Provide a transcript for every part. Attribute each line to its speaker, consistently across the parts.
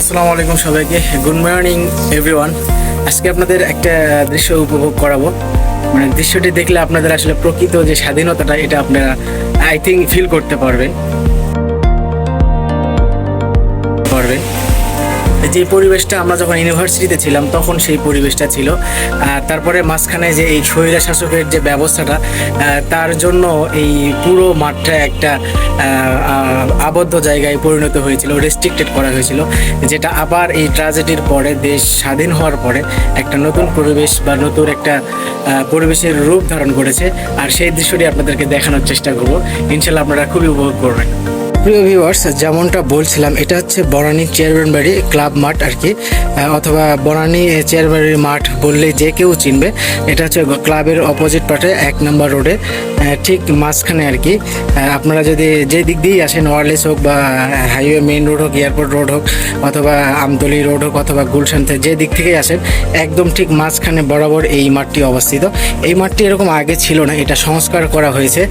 Speaker 1: আসসালামু আলাইকুম সবাইকে। গুড মর্নিং এভরিওয়ান আজকে আপনাদের একটা দৃশ্য উপভোগ করাবো। মানে দৃশ্যটি দেখলে আপনাদের আসলে প্রকৃত যে স্বাধীনতাটা, এটা আপনারা আই থিঙ্ক ফিল করতে পারবেন। পারবেন। যে পরিবেশটা আমরা যখন ইউনিভার্সিটিতে ছিলাম, তখন সেই পরিবেশটা ছিল। তারপরে মাঝখানে যে এই স্বৈরা শাসকের যে ব্যবস্থাটা তার জন্য এই পুরো মাঠটা একটা আবদ্ধ জায়গায় পরিণত হয়েছিল রেস্ট্রিক্টেড করা হয়েছিল, যেটা আবার এই ট্রাজেডির পরে, দেশ স্বাধীন হওয়ার পরে একটা নতুন পরিবেশ বা নতুন একটা পরিবেশের রূপ ধারণ করেছে। আর সেই দৃশ্যটি আপনাদেরকে দেখানোর চেষ্টা করব। ইনশাল্লাহ আপনারা খুবই উপভোগ করবেন। প্রিয় ভিউয়ার্স যেমনটা বলছিলাম, এটা হচ্ছে বনানী চেয়ারম্যান বাড়ি ক্লাব মাঠ আর কি। অথবা বনানী চেয়ারম্যান বাড়ির মাঠ বললে যে কেউ চিনবে। এটা হচ্ছে ক্লাবের অপোজিট পাটে, এক নম্বর রোডে ঠিক মাঝখানে আর কি। আপনারা যদি যে দিক দিয়েই আসেন ওয়ারলেস হোক বা হাইওয়ে মেইন রোড হোক এয়ারপোর্ট রোড হোক, অথবা আমতলি রোড হোক, অথবা গুলশান যে দিক থেকেই আসেন, একদম ঠিক মাঝখানে বরাবর এই মাঠটি অবস্থিত। এই মাঠটি এরকম আগে ছিল না, এটা সংস্কার করা হয়েছে।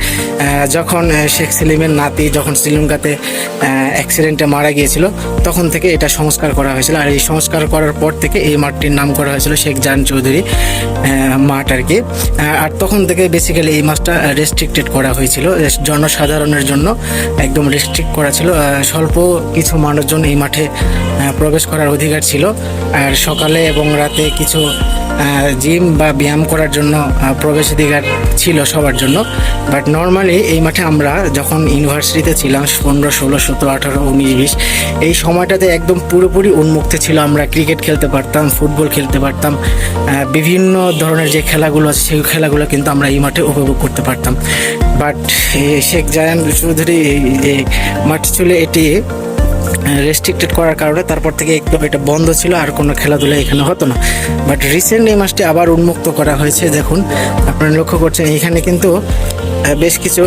Speaker 1: যখন শেখ সেলিমের নাতি, যখন শ্রীলঙ্কাতে অ্যাক্সিডেন্টে মারা গিয়েছিল। তখন থেকে এটা সংস্কার করা হয়েছিল। আর এই সংস্কার করার পর থেকে এই মাঠটির নাম করা হয়েছিল শেখ জান চৌধুরী মাঠ আর কি। আর তখন থেকে বেসিক্যালি এই মাছটা রেস্ট্রিক্টেড করা হয়েছিল। জনসাধারণের জন্য একদম রেস্ট্রিক্ট করা ছিল। স্বল্প কিছু মানুষজন এই মাঠে প্রবেশ করার অধিকার ছিল। আর সকালে এবং রাতে কিছু জিম বা ব্যায়াম করার জন্য আহ, প্রবেশাধিকার ছিল সবার জন্য। বাট নর্মালি এই মাঠে আমরা যখন ইউনিভার্সিটিতে ছিলাম পনেরো ষোলো, সতেরো, আঠারো, উনিশ, বিশ। এই সময়টাতে একদম পুরোপুরি উন্মুক্ত ছিল। আমরা ক্রিকেট খেলতে পারতাম, ফুটবল খেলতে পারতাম বিভিন্ন ধরনের যে খেলাগুলো আছে, সেই খেলাগুলো কিন্তু আমরা এই মাঠে উপভোগ করতে পারতাম। বাট শেখ জায়ান চৌধুরী এই- মাঠ ছিল এটি রেস্ট্রিক্টেড করার কারণে তারপর থেকে একদম এটা বন্ধ ছিল, আর কোনো খেলাধুলা এখানে হতো না। বাট রিসেন্ট এই মাসটি আবার উন্মুক্ত করা হয়েছে, দেখুন। আপনারা লক্ষ্য করছেন, এখানে কিন্তু বেশ কিছু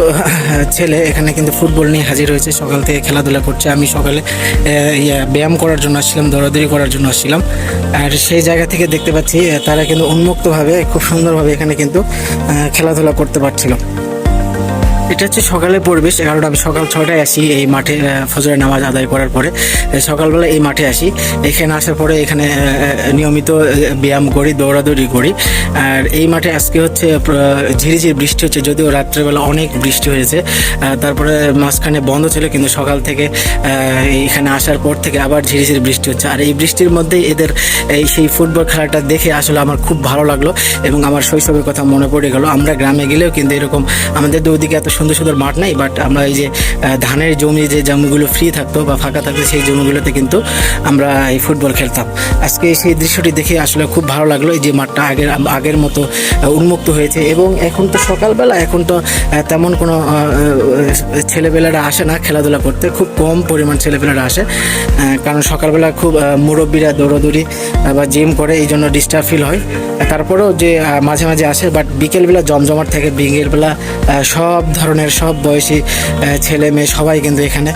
Speaker 1: ছেলে এখানে কিন্তু ফুটবল নিয়ে হাজির হয়েছে। সকাল থেকে খেলাধুলা করছে। আমি সকালে ব্যায়াম করার জন্য আসছিলাম, দৌড়াদৌড়ি করার জন্য আসছিলাম। আর সেই জায়গা থেকে দেখতে পাচ্ছি তারা কিন্তু উন্মুক্তভাবে, খুব সুন্দরভাবে এখানে কিন্তু খেলাধুলা করতে পারছিল। এটা হচ্ছে সকালের পরিবেশ আমি সকাল ছটায় আসি এই মাঠে ফজরের নামাজ আদায় করার পরে। সকালবেলা এই মাঠে আসি। এখানে আসার পরে এখানে নিয়মিত ব্যায়াম করি, দৌড়াদৌড়ি করি। আর এই মাঠে আজকে হচ্ছে ঝিরিঝিরি বৃষ্টি হচ্ছে, যদিও রাত্রেবেলা অনেক বৃষ্টি হয়েছে। তারপরে মাঝখানে বন্ধ ছিল, কিন্তু সকাল থেকে এখানে আসার পর থেকে আবার ঝিরিঝিরি বৃষ্টি হচ্ছে। আর এই বৃষ্টির মধ্যেই এদের, এই সেই ফুটবল খেলাটা দেখে আসলে আমার খুব ভালো লাগল এবং আমার শৈশবের কথা মনে পড়ে গেল। আমরা গ্রামে গেলেও কিন্তু এরকম আমাদের দুদিকে এত সুন্দর সুন্দর মাঠ নাই বাট আমরা এই যে ধানের জমি যে জমিগুলো ফ্রি থাকতো বা ফাঁকা থাকতো সেই জমিগুলোতে কিন্তু আমরা এই ফুটবল খেলতাম। আজকে সেই দৃশ্যটি দেখে আসলে খুব ভালো লাগল, এই যে মাঠটা আগের আগের মতো উন্মুক্ত হয়েছে এবং এখন তো সকালবেলা, এখন তো তেমন কোনো ছেলেবেলারা আসে না খেলাধুলা করতে, খুব কম পরিমাণ ছেলেপেলেরা আসে কারণ সকালবেলা খুব মুরব্বীরা দৌড়াদৌড়ি বা জিম করে, এই জন্য ডিস্টার্ব ফিল হয়। তারপরেও যে মাঝে মাঝে আসে বাট বিকেলবেলা জমজমাট থাকে বিকেলবেলা সব ধরনের সব বয়সী ছেলে মেয়ে সবাই কিন্তু এখানে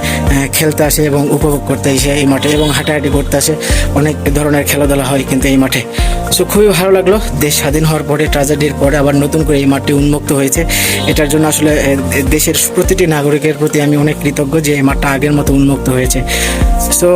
Speaker 1: খেলতে আসে এবং উপভোগ করতে আসে এই মাঠে এবং হাঁটাহাঁটি করতে আসে। অনেক ধরনের খেলাধুলা হয় কিন্তু এই মাঠে। সো খুবই ভালো লাগল। দেশ স্বাধীন হওয়ার পরে ট্রাজেডির পরে আবার নতুন করে এই মাঠটি উন্মুক্ত হয়েছে। এটার জন্য আসলে দেশের প্রতিটি নাগরিকের প্রতি আমি অনেক কৃতজ্ঞ যে এই মাঠটা আগের মতো উন্মুক্ত হয়েছে। সো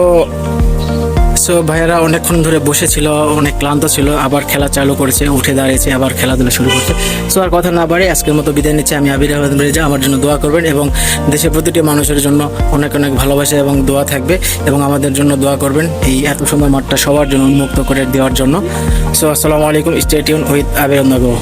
Speaker 1: সো ভাইয়েরা অনেকক্ষণ ধরে বসেছিল, অনেক ক্লান্ত ছিল, আবার খেলা চালু করেছে, উঠে দাঁড়িয়েছে, আবার খেলাধুলা শুরু করছে। সো আর কথা না বাড়ে আজকের মতো বিদায় নিচ্ছে। আমি আবির আহমেদ মির্জা, আমার জন্য দোয়া করবেন এবং দেশের প্রতিটি মানুষের জন্য অনেক অনেক ভালোবাসা এবং দোয়া থাকবে এবং আমাদের জন্য দোয়া করবেন এই এত সময় মাঠটা সবার জন্য উন্মুক্ত করে দেওয়ার জন্য। সো আসসালামু আলাইকুম স্টেটিউন উইথ আবির নগর